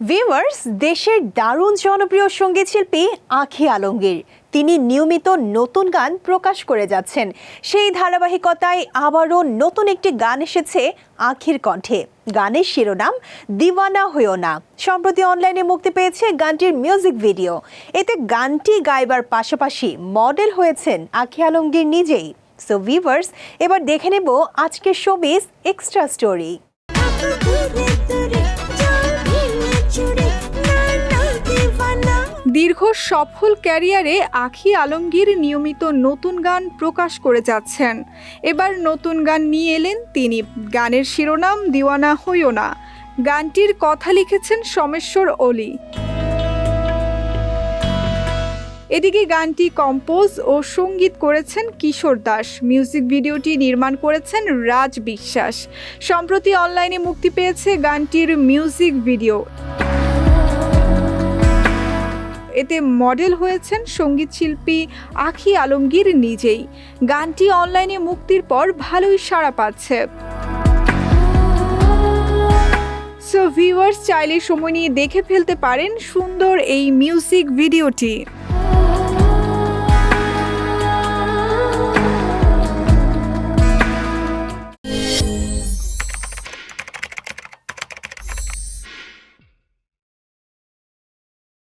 Viewers দেশের দারুণ জনপ্রিয় সংগীত শিল্পী আখি আলমগীর। তিনি নিয়মিত নতুন গান প্রকাশ করে যাচ্ছেন। সেই ধারাবাহিকতায় আবারও নতুন একটি গান এসেছে আখির কণ্ঠে। গানের শিরোনাম, দিওয়ানা হইও না সম্প্রতি অনলাইনে মুক্তি পেয়েছে গানটির মিউজিক ভিডিও। এতে গানটি গাইবার পাশাপাশি মডেল হয়েছেন আখি আলমগীর নিজেই। সো ভিউয়ার্স এবার দেখে নেব আজকের শোবিজ এক্সট্রা স্টোরি। দীর্ঘ সফল ক্যারিয়ারে আখি আলমগীর নিয়মিত নতুন গান প্রকাশ করে যাচ্ছেন। এবার নতুন গান নিয়ে এলেন তিনি। গানের শিরোনাম দিওয়ানা হইও না। গানটির কথা লিখেছেন সোমেশ্বর অলি। এদিকে গানটি কম্পোজ ও সংগীত করেছেন কিশোর দাস। মিউজিক ভিডিওটি নির্মাণ করেছেন রাজ বিশ্বাস। সম্প্রতি অনলাইনে মুক্তি পেয়েছে গানটির মিউজিক ভিডিও। এতে মডেল হয়েছেন সংগীত শিল্পী আখি আলমগীর নিজেই। গানটি অনলাইনে মুক্তির পর ভালোই সাড়া পাচ্ছে। সো ভিউয়ার্স চাইলে সময় নিয়ে দেখে ফেলতে পারেন সুন্দর এই মিউজিক ভিডিওটি